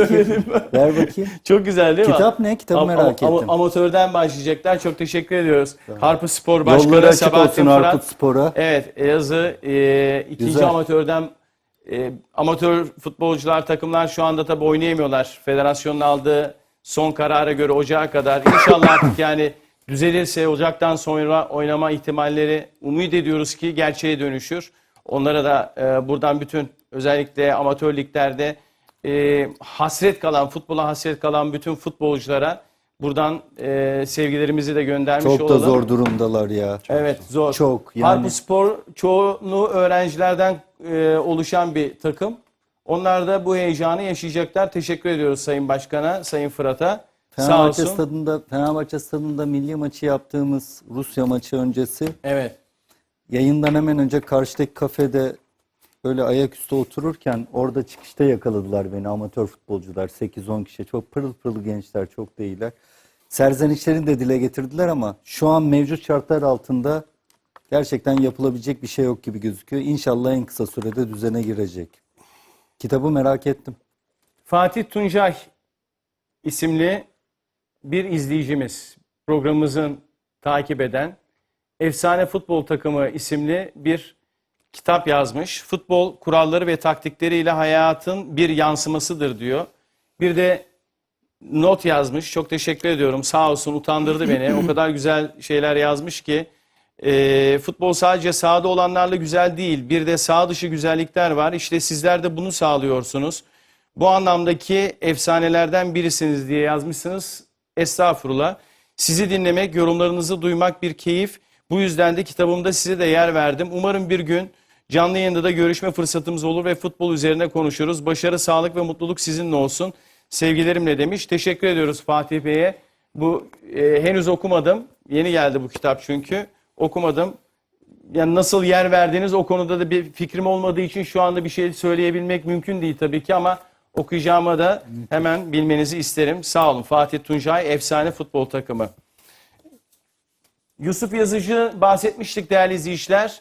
Ver bakayım. Çok güzel değil mi? Kitap ne? Kitabı Am- merak am- ettim. amatörden başlayacaklar. Çok teşekkür ediyoruz. Harpı Spor Başkanı Yolları açık Sabahattin olsun Fırat. Spor'a. Evet, Elazığ e, ikinci Güzel. amatörden e, amatör futbolcular takımlar şu anda tabii oynayamıyorlar. Federasyonun aldığı son karara göre ocağa kadar. İnşallah artık yani düzelirse ocaktan sonra oynama ihtimalleri umut ediyoruz ki gerçeğe dönüşür. Onlara da e, buradan bütün özellikle amatör liglerde e, hasret kalan, futbola hasret kalan bütün futbolculara buradan e, sevgilerimizi de göndermiş Çok da olalım. zor durumdalar ya. Evet zor. Çok, yani- Harput Spor çoğunu öğrencilerden e, oluşan bir takım. Onlar da bu heyecanı yaşayacaklar. Teşekkür ediyoruz Sayın Başkan'a, Sayın Fırat'a. Sağ Fenerbahçe olsun. stadında Fenerbahçe stadında milli maçı yaptığımız Rusya maçı öncesi Evet. yayından hemen önce karşıdaki kafede böyle ayaküstü otururken orada çıkışta yakaladılar beni amatör futbolcular 8-10 kişi çok pırıl pırıl gençler çok da iyiler. Serzenişlerini de dile getirdiler ama şu an mevcut şartlar altında gerçekten yapılabilecek bir şey yok gibi gözüküyor. İnşallah en kısa sürede düzene girecek. Kitabı merak ettim. Fatih Tuncay isimli bir izleyicimiz programımızın takip eden Efsane Futbol Takımı isimli bir kitap yazmış. Futbol kuralları ve taktikleriyle hayatın bir yansımasıdır diyor. Bir de not yazmış. Çok teşekkür ediyorum. Sağ olsun utandırdı beni. O kadar güzel şeyler yazmış ki. e, futbol sadece sahada olanlarla güzel değil. Bir de sağ dışı güzellikler var. İşte sizler de bunu sağlıyorsunuz. Bu anlamdaki efsanelerden birisiniz diye yazmışsınız. Estağfurullah. Sizi dinlemek, yorumlarınızı duymak bir keyif. Bu yüzden de kitabımda size de yer verdim. Umarım bir gün canlı yayında da görüşme fırsatımız olur ve futbol üzerine konuşuruz. Başarı, sağlık ve mutluluk sizinle olsun. Sevgilerimle demiş. Teşekkür ediyoruz Fatih Bey'e. Bu e, henüz okumadım. Yeni geldi bu kitap çünkü. Okumadım. Yani nasıl yer verdiğiniz o konuda da bir fikrim olmadığı için şu anda bir şey söyleyebilmek mümkün değil tabii ki ama okuyacağıma da hemen bilmenizi isterim. Sağ olun. Fatih Tuncay efsane futbol takımı. Yusuf Yazıcı bahsetmiştik değerli izleyiciler.